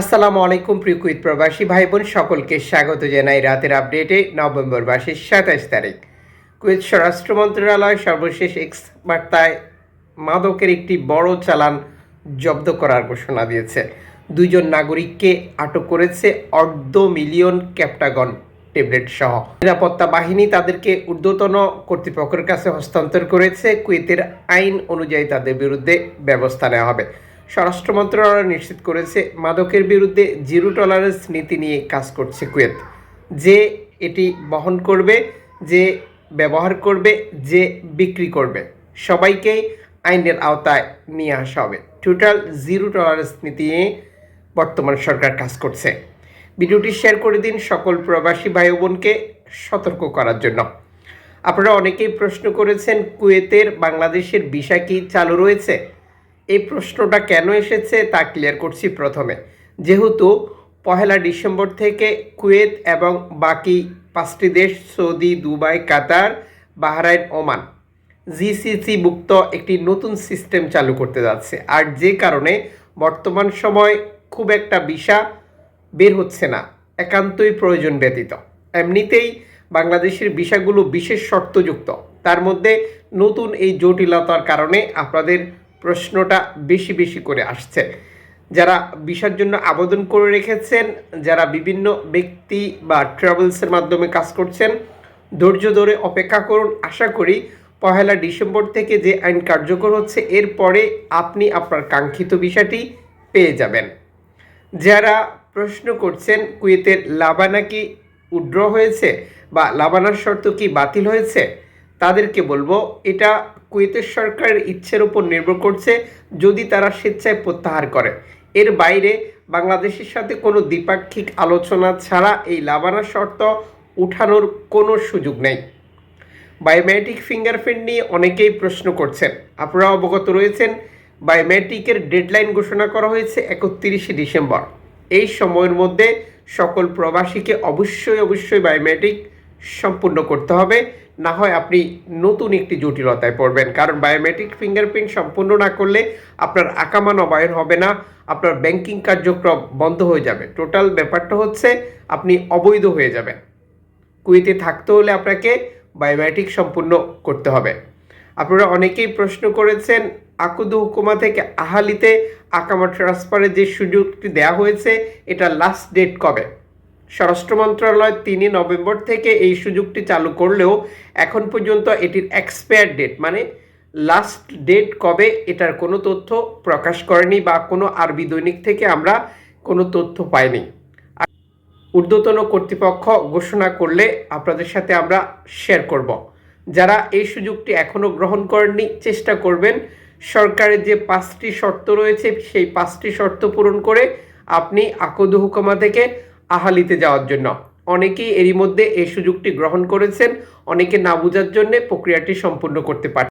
আসসালামু আলাইকুম, প্রিয় কুইত প্রবাসী ভাই বোন সকলকে স্বাগত জানাই রাতের আপডেটে, নভেম্বর মাসের সাতাশ তারিখ। কুয়েত স্বরাষ্ট্র মন্ত্রণালয় সর্বশেষ এক্স বার্তায় মাদকের একটি বড় চালান জব্দ করার ঘোষণা দিয়েছে। দুইজন নাগরিককে আটক করেছে অর্ধ মিলিয়ন ক্যাপটাগন ট্যাবলেট সহ নিরাপত্তা বাহিনী তাদেরকে ঊর্ধ্বতন কর্তৃপক্ষের কাছে হস্তান্তর করেছে। কুয়েতের আইন অনুযায়ী তাদের বিরুদ্ধে ব্যবস্থা নেওয়া হবে। স্বরাষ্ট্র মন্ত্রণালয় নিশ্চিত করেছে মাদকের বিরুদ্ধে জিরো টলারেন্স নীতি নিয়ে কাজ করছে কুয়েত। যে এটি বহন করবে, যে ব্যবহার করবে, যে বিক্রি করবে সবাইকেই আইনের আওতায় নিয়ে আসা হবে। টোটাল জিরো টলারেন্স নীতি নিয়ে বর্তমান সরকার কাজ করছে। ভিডিওটি শেয়ার করে দিন সকল প্রবাসী ভাই বোনকে সতর্ক করার জন্য। আপনারা অনেকেই প্রশ্ন করেছেন, কুয়েতের বাংলাদেশের ভিসা কি চালু রয়েছে? এই প্রশ্নটা কেন এসেছে তা ক্লিয়ার করছি প্রথমে। যেহেতু পহেলা ডিসেম্বর থেকে কুয়েত এবং বাকি পাঁচটি দেশ, Saudi, Dubai, Qatar, Bahrain, Oman GCC মুক্ত একটি নতুন সিস্টেম চালু করতে যাচ্ছে। আর যে কারণে বর্তমান সময় খুব একটা ভিসা বের হচ্ছে না, একান্তই প্রয়োজন ব্যতীত। এমনিতেই বাংলাদেশের ভিসাগুলো বিশেষ শর্তযুক্ত। তার মধ্যে নতুন এই জটিলতার কারণে আপনাদের প্রশ্নটা বেশি বেশি করে আসছে। যারা ভিসার জন্য আবেদন করে রেখেছেন, যারা বিভিন্ন ব্যক্তি বা ট্রাভেলসের মাধ্যমে কাজ করছেন, ধৈর্য ধরে অপেক্ষা করুন। আশা করি পহেলা ডিসেম্বর থেকে যে আইন কার্যকর হচ্ছে এরপরে আপনি আপনার কাঙ্ক্ষিত ভিসাটি পেয়ে যাবেন। যারা প্রশ্ন করছেন, কুয়েতের লাবানা কি উড্র হয়েছে বা লাবানার শর্ত কি বাতিল হয়েছে তাদেরকে বলব, এটা কুয়েতের সরকারের ইচ্ছের উপর নির্ভর করছে যদি তারা স্বেচ্ছায় প্রত্যাহার করে। এর বাইরে বাংলাদেশের সাথে কোনো দ্বিপাক্ষিক আলোচনা ছাড়া এই লাবানার শর্ত উঠানোর কোনো সুযোগ নেই। বায়োমেট্রিক ফিঙ্গারপ্রিন্ট নিয়ে অনেকেই প্রশ্ন করছেন। আপনারা অবগত রয়েছেন বায়োমেট্রিকের ডেডলাইন ঘোষণা করা হয়েছে একত্রিশে ডিসেম্বর। এই সময়ের মধ্যে সকল প্রবাসীকে অবশ্যই অবশ্যই বায়োমেট্রিক সম্পূর্ণ করতে হবে। না হয় আপনি নতুন একটি জটিলতায় পড়বেন। কারণ বায়োমেট্রিক ফিঙ্গারপ্রিন্ট সম্পূর্ণ না করলে আপনার আকামা নবায়ন হবে না, আপনার ব্যাংকিং কার্যক্রম বন্ধ হয়ে যাবে। টোটাল ব্যাপারটা হচ্ছে আপনি অবৈধ হয়ে যাবেন। কুয়েতে থাকতে হলে আপনাকে বায়োমেট্রিক সম্পূর্ণ করতে হবে। আপনারা অনেকেই প্রশ্ন করেছেন, আকুদু হুকুমা থেকে আহালিতে আকামা ট্রান্সফারের যে সুযোগটি দেওয়া হয়েছে, এটা লাস্ট ডেট কবে? স্বরাষ্ট্র মন্ত্রণালয় তিনই নভেম্বর থেকে এই সুযোগটি চালু করলেও এখন পর্যন্ত এটির এক্সপায়ার ডেট মানে লাস্ট ডেট কবে এটার কোনো তথ্য প্রকাশ করেনি বা কোনো আরবি দৈনিক থেকে আমরা কোনো তথ্য পাইনি। ঊর্ধ্বতন কর্তৃপক্ষ ঘোষণা করলে আপনাদের সাথে আমরা শেয়ার করব। যারা এই সুযোগটি এখনও গ্রহণ করেননি, চেষ্টা করবেন সরকারের যে পাঁচটি শর্ত রয়েছে, সেই পাঁচটি শর্ত পূরণ করে আপনি আকদু হুকামা থেকে আহালিতে যাওয়ার জন্য। অনেকেই এরই মধ্যে এই সুযোগটি গ্রহণ করেছেন, অনেকে না বোঝার জন্যে প্রক্রিয়াটি সম্পূর্ণ করতে পারে